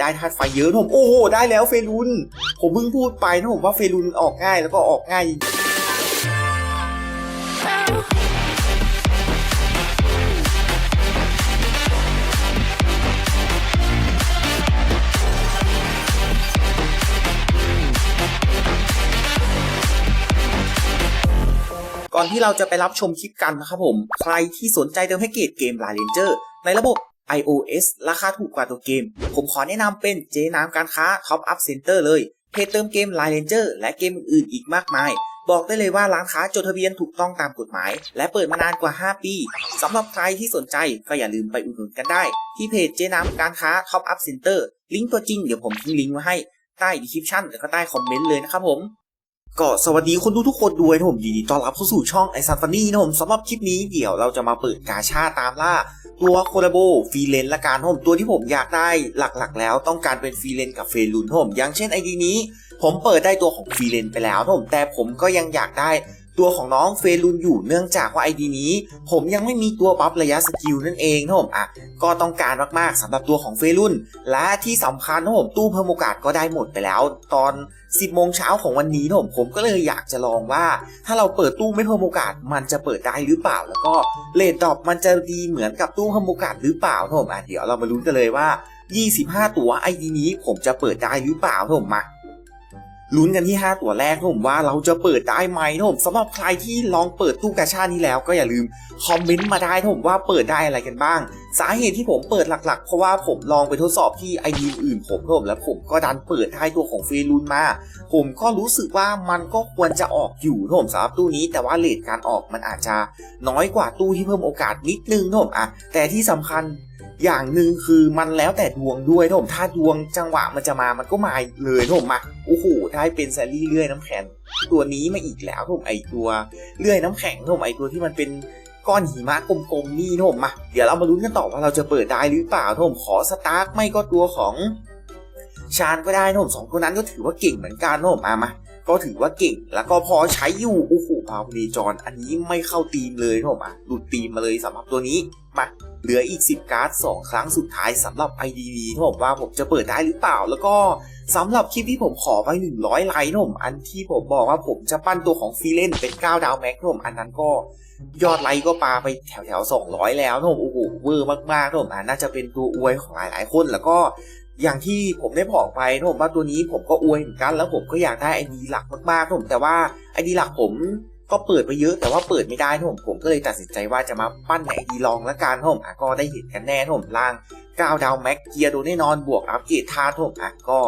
ได้ธาตุไฟเยอะนะผมโอ้โหได้แล้วเฟรุน ผมเพิ่งพูดไปนะผมว่าเฟรุนออกง่ายแล้วก็ออกง่ายก่อนที่เราจะไปรับชมคลิปกันนะครับผม ใครที่สนใจเติมแพ็กเกจเกม l า n ร Ranger ในระบบ iOS ราคาถูกกว่าตัวเกม ผมขอแนะนำเป็นเจน้ำการค้า Top Up Center เลย เพจเติมเกม l า n ร Ranger และเกมอื่นอีกมากมาย บอกได้เลยว่าร้านค้าจดทะเบียนถูกต้องตามกฎหมาย และเปิดมานานกว่า 5 ปีสำหรับใครที่สนใจก็อย่าลืมไปอุดหนุนกันได้ ที่เพจเจน้ำการค้า Top Up Center ลิงก์ตัวจริงเดี๋ยวผมทิ้งลิงก์ไว้ให้ใต้ดีคริปชั่นแล้วก็ใต้คอมเมนต์เลยนะครับผม ก็สวัสดีคนดูทุกคนด้วยนะผมยินดีต้อนรับเข้าสู่ช่องไอซันฟันนี่นะผมสำหรับคลิปนี้เดี๋ยวเราจะมาเปิดกาชาตามล่า ตัวโคลาโบฟรีเลนละกันนผมตัวที่ผมอยากได้หลักๆ แล้วต้องการเป็นฟรีเลนกับเฟรุนนผมอย่างเช่นไอดีนี้ ผมเปิดได้ตัวของฟรีเลนไปแล้วนผมแต่ผมก็ยังอยากได้ ตัวของน้องเฟรุนอยู่เนื่องจากว่าไอดีนี้ ผมยังไม่มีตัวบัฟระยะสกิลนั่นเองนะผมอะก็ต้องการมากๆสำหรับตัวของเฟรุนและที่สำคัญนะผมตู้เพิ่มโอกาสก็ได้หมดไปแล้ว ตอน 10โมงเช้าของวันนี้นะผมผมก็เลยอยากจะลองว่า ถ้าเราเปิดตู้ไม่เพิ่มโอกาส มันจะเปิดได้หรือเปล่า แล้วก็เลดดอปมันจะดีเหมือนกับตู้เพิ่มโอกาสหรือเปล่านะผมอะเดี๋ยวเรามาลุ้นกันเลยว่า 25 ตัวไอดีนี้ผมจะเปิดได้หรือเปล่านะผมมา ลุ้นกันที่ 5 ตัวแรกผมว่าเราจะเปิดได้ไหมนะผมสำหรับใครที่ลองเปิดตู้กาชานี้แล้วก็อย่าลืมคอมเมนต์มาได้ผมว่าเปิดได้อะไรกันบ้าง สาเหตุที่ผมเปิดหลักๆ เพราะว่าผมลองไปทดสอบที่ไอดีอื่นผมนะผมแล้วผมก็ดันเปิดได้ตัวของเฟรุนมา ผมก็รู้สึกว่ามันก็ควรจะออกอยู่นะผมสำหรับตู้นี้ แต่ว่าเลทการออกมันอาจจะน้อยกว่าตู้ที่เพิ่มโอกาสนิดนึงนะผมอะแต่ที่สำคัญอย่างหนึ่งคือมันแล้วแต่ดวงด้วยนะผมถ้าดวงจังหวะมันจะมามันก็มาเลยนะผมมาโอ้โหได้เป็นแซลลี่เลื่อยน้ำแข็งตัวนี้มาอีกแล้วนะผมไอตัวเลื่อยน้ำแข็งนะผมไอตัวที่มันเป็น ก้อนหิมะกลมๆนี่นะผมมาเดี๋ยวเรามาลุ้นกันต่อว่าเราจะเปิดได้หรือเปล่านะผมขอสตาร์กไม่ก็ตัวของชานก็ได้นะผมสองตัวนั้นก็ถือว่าเก่งเหมือนกันนะผมมามาก็ถือว่าเก่งแล้วก็พอใช้อยู่โอ้โหพาวดีจอนอันนี้ไม่เข้าตีมเลยนะผมอะหลุดตีมมาเลยสำหรับตัวนี้มา เหลืออีก 10 การ์ด 2 ครั้งสุดท้ายสำหรับ IDV นะผมว่าผมจะเปิดได้หรือเปล่า แล้วก็สำหรับคลิปที่ผมขอไป 100 ไลค์นะผมอันที่ผมบอกว่าผมจะปั้นตัวของฟรีเลนเป็น 9 ดาวแม็กนะผมอันนั้นก็ยอดไลค์ก็ปาไปแถวแถวๆ200 แล้วนะผมโอ้โหเวอร์มากๆนะผมอะน่าจะเป็นตัวอวยของหลายๆคนแล้วก็อย่างที่ผมได้บอกไปนะผมว่าตัวนี้ผมก็อวยเหมือนกันแล้วผมก็อยากได้ไอดีหลักมากๆนะผมแต่ว่าไอดีหลักผม ก็เปิดไปเยอะแต่ว่าเปิดไม่ได้ผมผมก็เลยตัดสินใจว่าจะมาปั้นไอดีลองละกันผมอะก็ได้เห็นกันแน่ผมล่าง9ดาวแม็กเกียร์โดนแน่นอนบวกอัปเกรดท่านะผมอะก็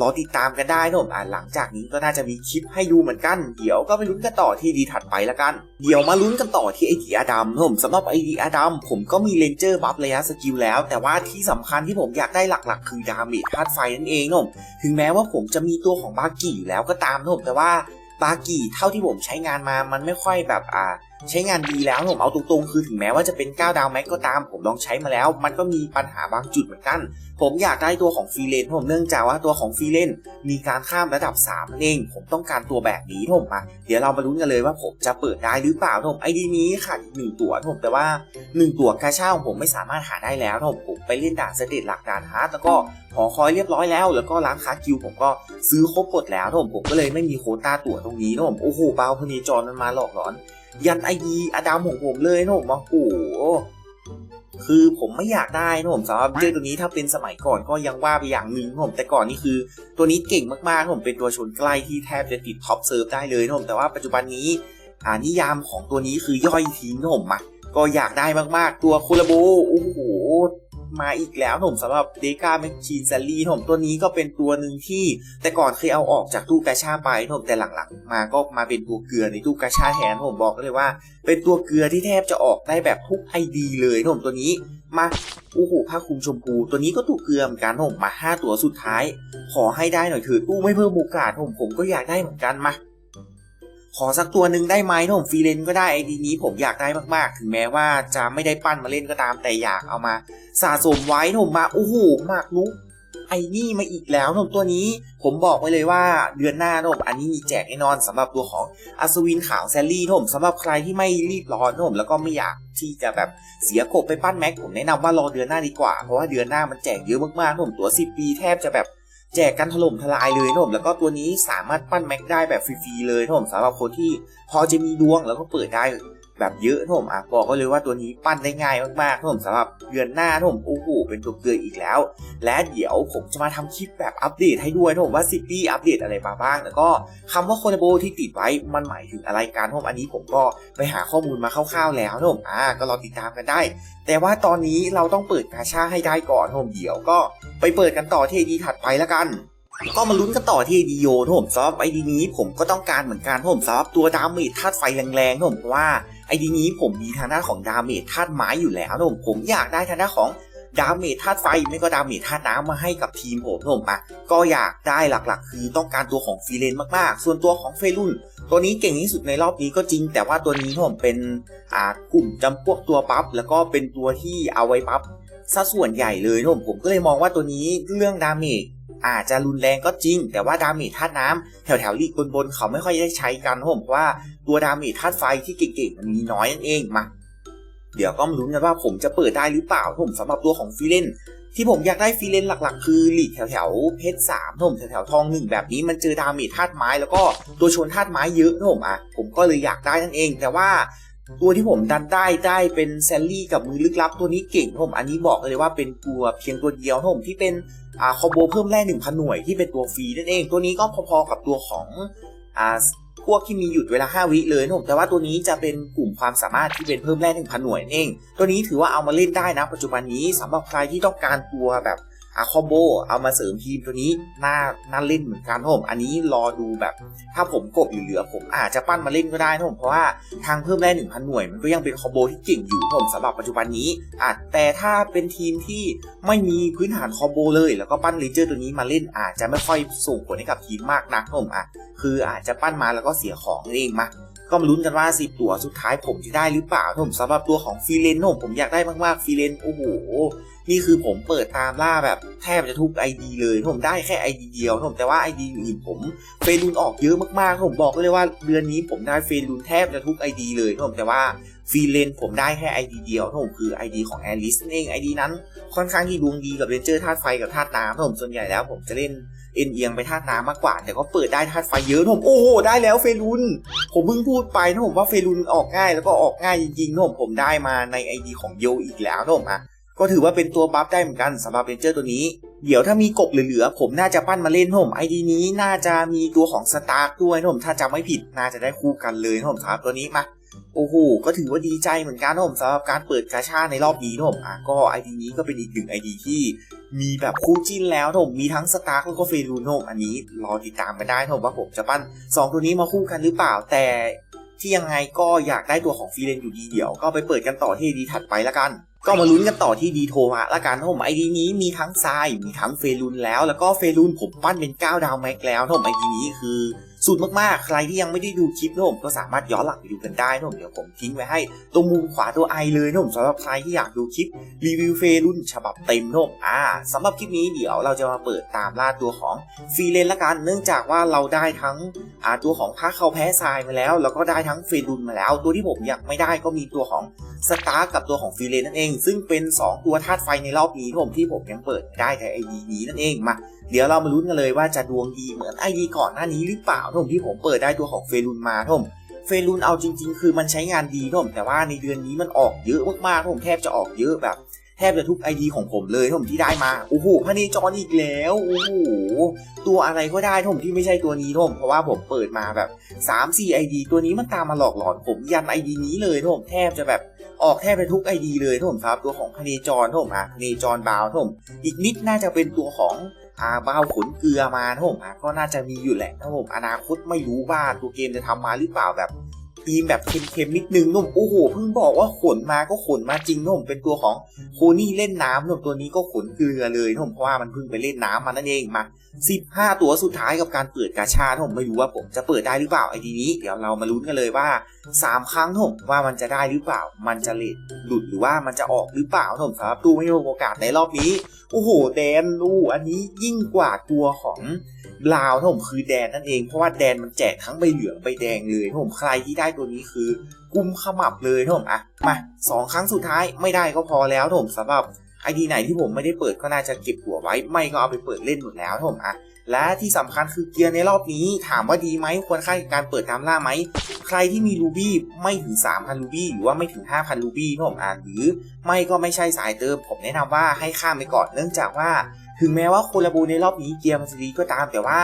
รอติดตามกันได้นะผมอะหลังจากนี้ก็น่าจะมีคลิปให้ดูเหมือนกัน เดี๋ยวก็ไปลุ้นกันต่อที่ดีถัดไปละกัน เดี๋ยวมาลุ้นกันต่อที่ไอดีอดัมผมสำหรับไอดีอดัมผมก็มีเลนเจอร์บัฟระยะสกิลแล้ว แต่ว่าที่สำคัญที่ผมอยากได้หลักๆ คือดาเมจธาตุไฟนั่นเองนะผมถึงแม้ว่าผมจะมีตัวของบากิอยู่แล้วก็ตามนะผมแต่ว่า บากิเท่าที่ผมใช้งานมามันไม่ค่อยแบบอ่า ใช้งานดีแล้วผมเอาตรงๆคือถึงแม้ว่าจะเป็น 9 ดาวแม็กก็ตาม ผมลองใช้มาแล้ว มันก็มีปัญหาบางจุดเหมือนกัน ผมอยากได้ตัวของฟรีเลนผมเนื่องจากว่าตัวของฟรีเลนมีการข้ามระดับ3นั่นเองผมต้องการตัวแบบนี้ผมมาเดี๋ยวเรามาลุ้นกันเลยว่าผมจะเปิดได้หรือเปล่าผมไอดีนี้ขาดอีกหนึ่งตัวผมแต่ว่า 1 ตัวกาชาของผมไม่สามารถหาได้แล้วผมผมไปเล่นด่านสเตจหลักด่านฮาร์ดแล้วก็หอคอยเรียบร้อยแล้ว แล้วก็ร้านค้ากิวผมก็ซื้อครบหมดแล้วผมผมก็เลยไม่มีโคต้าตั๋วตรงนี้ผมโอ้โหเบาพเนจรมันมาหลอกหลอน ยันไอดีอดามของผมเลยนะผมโอ้โหคือผมไม่อยากได้นะผมสำหรับเจอตัวนี้ถ้าเป็นสมัยก่อนก็ยังว่าไปอย่างหนึ่งนะผมแต่ก่อนนี่คือ ตัวนี้เก่งมากๆนะผมเป็นตัวชนใกล้ที่แทบจะติดท็อปเซิร์ฟได้เลยนะผมแต่ว่าปัจจุบันนี้อ่านิยามของตัวนี้คือย่อยทิ้งนะผมอะก็อยากได้มากๆ ตัวคูลาโบโอ้โห มาอีกแล้วผมสำหรับเดกาแมชชีนซลลี่ผมตัวนี้ก็เป็นตัวหนึ่งที่แต่ก่อนเคยเอาออกจากตู้กาชาไปผมแต่หลังๆ มาก็มาเป็นตัวเกลือในตู้กาชาแทนผมบอกเลยว่า เป็นตัวเกลือที่แทบจะออกได้แบบทุกไอดีเลยผมตัวนี้มาโอ้โหผ้าคลุมชมพู ตัวนี้ก็ถูกเกลือเหมือนกันผมมาห้าตัวสุดท้าย ขอให้ได้หน่อยเถอะตู้ไม่เพิ่มโอกาสผมผมก็อยากได้เหมือนกันมา ขอสักตัวหนึ่งได้ไหมถ้าผมฟรีเลนก็ได้ไอดีนี้ผมอยากได้มากๆ ถึงแม้ว่าจะไม่ได้ปั้นมาเล่นก็ตามแต่อยากเอามา สะสมไว้ถ้าผมมาโอ้โหมากลุกไอ้นี่มาอีกแล้วนะผมตัวนี้ผมบอกไว้เลยว่าเดือนหน้านะผมอันนี้มีแจกแน่นอนสำหรับตัวของอัศวินขาวแซลลี่นะผมสำหรับใครที่ไม่รีบร้อนนะผมแล้วก็ไม่อยากที่จะแบบเสียกบไปปั้นแม็กผมแนะนำว่ารอเดือนหน้าดีกว่าเพราะว่าเดือนหน้ามันแจกเยอะมากๆนะผมตัว10ปีแทบจะแบบ แจกกันถล่มทลายเลยนะผมแล้วก็ตัวนี้สามารถปั้นแม็กได้แบบฟรีๆเลยนะผมสำหรับคนที่พอจะมีดวงแล้วก็เปิดได้ แบบเยอะนะผมอะบอกก็เลยว่าตัวนี้ปั้นได้ง่ายมากๆนะผมสำหรับเดือนหน้านะผมโอ้โหเป็นตัวเกลืออีกแล้ว และเดี๋ยวผมจะมาทำคลิปแบบอัปเดตให้ด้วยนะผมว่าซิปี้อัปเดตอะไรมาบ้าง แล้วก็คำว่าโคนโบที่ติดไว้มันหมายถึงอะไรกันผมอันนี้ผมก็ไปหาข้อมูลมาคร่าวๆแล้วนะผมอ่าก็รอติดตามกันได้ แต่ว่าตอนนี้เราต้องเปิดกาชาให้ได้ก่อนนะผมเดี๋ยวก็ไปเปิดกันต่อที่ดีถัดไปแล้วกันก็มาลุ้นกันต่อที่ดีโยนะผมสำหรับไอดีนี้ผมก็ต้องการเหมือนกันนะผมสำหรับตัวดาเมจธาตุไฟแรงๆผมว่า ดีนี้ผมมีทางด้านของดาเมจธาตุไม้อยู่แล้วนะผมผมอยากได้ทางด้านของดาเมจธาตุไฟไม่ก็ดาเมจธาตุน้ำมาให้กับทีมผมนะผมอะก็อยากได้หลักๆ คือต้องการตัวของฟีเลนมากๆ ส่วนตัวของเฟรุนตัวนี้เก่งที่สุดในรอบนี้ก็จริง แต่ว่าตัวนี้ผมเป็นอ่ากลุ่มจำพวกตัวปั๊บแล้วก็เป็นตัวที่เอาไว้ปั๊บซะส่วนใหญ่เลยนะผมผมก็เลยมองว่าตัวนี้เรื่องดาเมจอาจจะรุนแรงก็จริง แต่ว่าดาเมจธาตุน้ำแถวแถวๆลีกบนๆเขาไม่ค่อยได้ใช้กันผมเพราะว่า ตัวดาเมจธาตุไฟที่เก่งๆมันมีน้อยนั่นเองมาเดี๋ยวก็มาลุ้นกันว่าผมจะเปิดได้หรือเปล่าผมสำหรับตัวของฟีเลนที่ผมอยากได้ฟีเลนหลักๆ คือหลีกแถวๆเพชรสามผมแถวแถวๆทองหนึ่งแบบนี้มันเจอดาเมจธาตุไม้แล้วก็ตัวชนธาตุไม้เยอะผมอะผมก็เลยอยากได้นั่นเอง แต่ว่าตัวที่ผมดันได้ได้เป็นแซลลี่กับมือลึกลับตัวนี้เก่งผมอันนี้บอกเลยว่าเป็นตัวเพียงตัวเดียวผมที่เป็นอ่าคอมโบเพิ่มแร่หนึ่งพันหน่วยที่เป็นตัวฟรีนั่นเอง ตัวนี้ก็พอๆกับตัวของอ่า พวกที่มีหยุดเวลา 5 วิเลยนะผมแต่ว่าตัวนี้จะเป็นกลุ่มความสามารถที่เป็นเพิ่มแร่1,000หน่วยนั่นเอง ตัวนี้ถือว่าเอามาเล่นได้นะปัจจุบันนี้สำหรับใครที่ต้องการตัวแบบ อาคอโบเอามาเสริมทีมตัวนี้น่าน่าเล่นเหมือนกันผมอันนี้รอดูแบบ ถ้าผมกบเหลือๆผมอาจจะปั้นมาเล่นก็ได้นะผมเพราะว่าทางเพิ่มแร่1,000หน่วยมันก็ยังเป็นคอโบที่เก่งอยู่ผมสำหรับปัจจุบันนี้อาจแต่ถ้าเป็นทีมที่ไม่มีพื้นฐานคอโบเลย แล้วก็ปั้นเลเจอร์ตัวนี้มาเล่นอาจจะไม่ค่อยส่งผลให้กับทีมมากนักผมอะคืออาจจะปั้นมาแล้วก็เสียของนั่เองมาก็มาลุ้นกันว่า10ตัวสุดท้ายผมจะได้หรือเปล่าผมสำหรับตัวของฟีเลนผมผมอยากได้มากๆฟีเลนโอ้โห นี่คือผมเปิดตามล่าแบบแทบจะทุก ID เลยผมได้แค่ ID เดียวผมแต่ว่า ID อื่นผมเฟรุนออกเยอะมากๆผมบอกเลยว่าเดือนนี้ผมได้เฟรุนแทบจะทุก ID เลยผมแต่ว่าฟรีเลนผมได้แค่ ID เดียวผมคือ ID ของแอลิสนั่นเอง ID นั้นค่อนข้างที่ดวงดีกับเรนเจอร์ธาตุไฟกับธาตุน้ำผมส่วนใหญ่แล้วผมจะเล่นเอ็นเอียงไปธาตุน้ำมากกว่า แต่ก็เปิดได้ธาตุไฟเยอะนะผมโอ้โหได้แล้วเฟรุน ผมเพิ่งพูดไปนะผมว่าเฟรุนออกง่ายแล้วก็ออกง่ายจริงๆนะผมผมได้มาในไอดีของโยอีกแล้วนะผมอะ ก็ถือว่าเป็นตัวบัฟได้เหมือนกันสำหรับเรนเจอร์ตัวนี้ เดี๋ยวถ้ามีกบเหลือๆผมน่าจะปั้นมาเล่นผมไอดีนี้น่าจะมีตัวของสตาร์กด้วยผมถ้าจำไม่ผิดน่าจะได้คู่กันเลยผมสำหรับตัวนี้มาโอ้โหก็ถือว่าดีใจเหมือนกันผมสำหรับการเปิดกาชาในรอบนี้ผมอะก็ไอดีนี้ก็เป็นอีกหนึ่งไอดีที่ มีแบบคู่จิ้นแล้วผมมีทั้งสตาร์กแล้วก็เฟรูนผมอันนี้รอติดตามกันได้ผมว่าผมจะปั้น 2 ตัวนี้มาคู่กันหรือเปล่าแต่ที่ยังไงก็อยากได้ตัวของฟรีเลนอยู่ดีเดี๋ยวก็ไปเปิดกันต่อที่ดีถัดไปละกัน ก็มาลุ้นกันต่อที่ดีโทมะละกันนผมไอดีนี้มีทั้งทรายมีทั้งเฟรุนแล้ว แล้วก็เฟรุนผมปั้นเป็น 9 ดาวแม็กแล้วนผมไอดีนี้คือสุดมากๆ ใครที่ยังไม่ได้ดูคลิปนะผมก็สามารถย้อนหลังไปดูกันได้นะผมเดี๋ยวผมทิ้งไว้ให้ตรงมุมขวาตัวไอเลยนะผมสำหรับใครที่อยากดูคลิปรีวิวเฟรุ่นฉบับเต็มโนมอ่าสำหรับคลิปนี้เดี๋ยวเราจะมาเปิดตามล่าตัวของฟรีเลนละกัน เนื่องจากว่าเราได้ทั้งอ่าตัวของพาเขาแพ้ทรายมาแล้ว แล้วก็ได้ทั้งเฟรุนมาแล้ว ตัวที่ผมอยากไม่ได้ก็มีตัวของ สตาร์กับตัวของฟรีเลนนั่นเอง ซึ่งเป็น 2 ตัวธาตุไฟในรอบนี้ที่ผมที่ผมยังเปิดได้แต่ไอดีนี้นั่นเองมาเดี๋ยวเรามาลุ้นกันเลยว่าจะดวงดีเหมือนไอดีก่อนหน้านี้หรือเปล่าท่ผมที่ผมเปิดได้ตัวของเฟรุนมาท่ผมเฟรุนเอาจริง ๆ คือมันใช้งานดีท่ผมแต่ว่าในเดือนนี้มันออกเยอะมากๆท่ผมแทบจะออกเยอะแบบ แทบจะทุกไอดีของผมเลยท่ผมที่ได้มาโอ้โหพระเนจรอีกแล้วโอ้โหตัวอะไรก็ได้ท่ผมที่ไม่ใช่ตัวนี้ท่ผมเพราะว่าผมเปิดมาแบบ3 4ไอดีตัวนี้มันตามมาหลอกหลอนผมยันไอดีนี้เลยท่ผมแทบจะแบบ ออกแทบไปทุกไอดีเลยท่ผมครับ ตัวของพเนจรท่ผมอะพเนจรบาวท่ผมอีกนิดน่าจะเป็นตัวของอาบ้าวขนเกลือมานผมอะก็น่าจะมีอยู่แหละนผมอนาคตไม่รู้ว่าตัวเกมจะทำมาหรือเปล่าแบบทีมแบบเค็มๆนิดนึงนุ่มโอ้โหเพิ่งบอกว่าขนมาก็ขนมาจริงนุ่มเป็นตัวของโคนี่เล่นน้ำนุ่มตัวนี้ก็ขนเกลือเลยนุ่มเพราะว่ามันเพิ่งไปเล่นน้ำมานั่นเองมา 15 ตัวสุดท้ายกับการเปิดกาชาผมไม่รู้ว่าผมจะเปิดได้หรือเปล่าไอดีนี้ เดี๋ยวเรามาลุ้นกันเลยว่า 3 ครั้งผมว่ามันจะได้หรือเปล่า มันจะเลดหลุดหรือว่ามันจะออกหรือเปล่าผมสำหรับตู้ไม่มีโอกาสในรอบนี้ โอ้โห แดนลูอันนี้ยิ่งกว่าตัวของลาวนผมคือแดนนั่นเองเพราะว่าแดนมันแจกทั้งใบเหลืองใบแดงเลยนผมใครที่ได้ตัวนี้คือ กุมขมับเลยนผมอะมาสองครั้งสุดท้ายไม่ได้ก็พอแล้วนผมสำหรับ ไอดีไหนที่ผมไม่ได้เปิดก็น่าจะเก็บหัวไว้ ไม่ก็เอาไปเปิดเล่นหมดแล้วนะผมอะและที่สำคัญคือเกียร์ในรอบนี้ ถามว่าดีไหมควรค่ากับการเปิดตามล่าไหม ใครที่มีรูบี้ไม่ถึง 3,000รูบี้หรือว่าไม่ถึง 5,000รูบี้นะผมอ่านหรือ ไม่ก็ไม่ใช่สายเติม ผมแนะนำว่าให้ข้ามไปก่อนเนื่องจากว่า ถึงแม้ว่าโคลาบูในรอบนี้เกียร์มันจะดีก็ตามแต่ว่า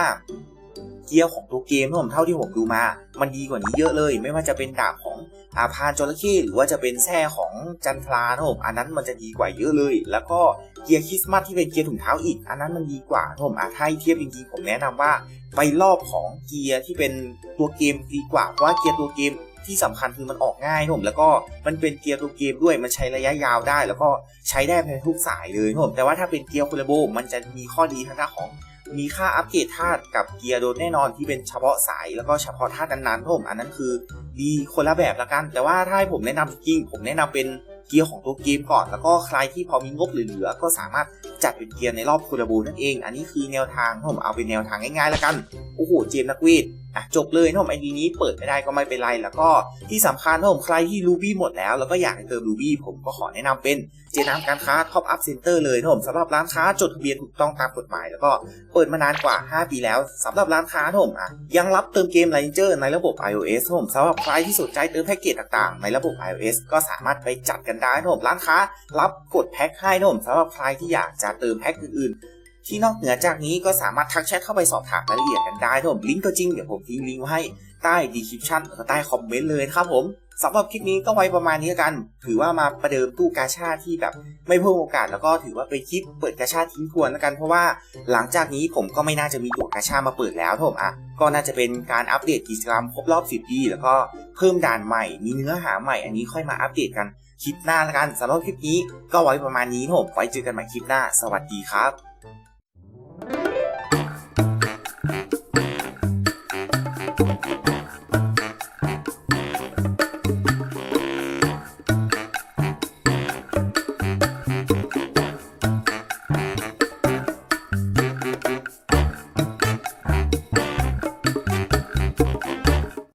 เกียร์ของตัวเกมนะผมเท่าที่ผมดูมา มันดีกว่านี้เยอะเลย ไม่ว่าจะเป็นดาบของอาพานจระเข้หรือว่าจะเป็นแส้ของจันทรานะผมอันนั้นมันจะดีกว่าเยอะเลย แล้วก็เกียร์คริสต์มาสที่เป็นเกียร์ถุงเท้าอีก อันนั้นมันดีกว่าผมอะถ้าเทียบจริงๆผมแนะนำว่าไปรอบของเกียร์ที่เป็นตัวเกมดีกว่าเพราะว่าเกียร์ตัวเกมที่สำคัญคือมันออกง่ายผมแล้วก็มันเป็นเกียร์ตัวเกมด้วยมันใช้ระยะยาวได้ แล้วก็ใช้ได้ในทุกสายเลยผมแต่ว่าถ้าเป็นเกียร์คูลาโบมันจะมีข้อดีทางด้านของ มีค่าอัปเกรดธาตุกับเกียร์โดนแน่นอนที่เป็นเฉพาะสายแล้วก็เฉพาะธาตุนั้นๆนผมอันนั้นคือดีคนละแบบละกัน แต่ว่าถ้าให้ผมแนะนำจริงผมแนะนำเป็นเกียร์ของตัวเกมก่อน แล้วก็ใครที่พอมีงบเหลือๆก็สามารถจัดเป็นเกียร์ในรอบคูลบูนั่นเอง อันนี้คือแนวทางนผมเอาเป็นแนวทางง่ายๆละกันโอ้โหเจมส์นักวีด อะจบเลยนะผมไอดีนี้เปิดไม่ได้ก็ไม่เป็นไร แล้วก็ที่สำคัญนะผมใครที่รูบี้หมดแล้ว แล้วก็อยากเติมรูบี้ผมก็ขอแนะนำเป็นเจน้ำการค้าท็อปอัพเซ็นเตอร์เลยนะผมสำหรับร้านค้าจดทะเบียนถูกต้องตามกฎหมาย แล้วก็เปิดมานานกว่า 5 ปีแล้วสำหรับร้านค้านะผมอะยังรับเติมเกม Ranger ในระบบ iOS นะผมสำหรับใครที่สนใจเติมแพ็กเกจต่างๆ ในระบบ iOS ก็สามารถไปจัดกันได้นะผมร้านค้ารับกดแพ็คให้นะผมสำหรับใครที่อยากจะเติมแพ็คอื่นๆ ที่นอกเหนือจากนี้ก็สามารถทักแชทเข้าไปสอบถามรายละเอียดกันได้นะผมลิงก์ตัวจริงเดี๋ยวผมทิ้งลิงก์ไว้ให้ใต้ดีคริปชันแล้วก็ใต้คอมเมนต์เลยครับผมสำหรับคลิปนี้ก็ไว้ประมาณนี้กัน ถือว่ามาประเดิมตู้กาชาที่แบบไม่เพิ่มโอกาสแล้วก็ถือว่าเป็นคลิปเปิดกาชาทิ้งทวนแล้วกัน เพราะว่าหลังจากนี้ผมก็ไม่น่าจะมีตัวกาชามาเปิดแล้วนะผมอะก็น่าจะเป็นการอัปเดตกิจกรรมครบรอบ 10 ปี แล้วก็เพิ่มด่านใหม่ มีเนื้อหาใหม่ อันนี้ค่อยมาอัปเดตกันคลิปหน้าแล้วกันสำหรับคลิปนี้ก็ไว้ประมาณนี้ผมไว้เจอกันใหม่คลิปหน้า สวัสดีครับ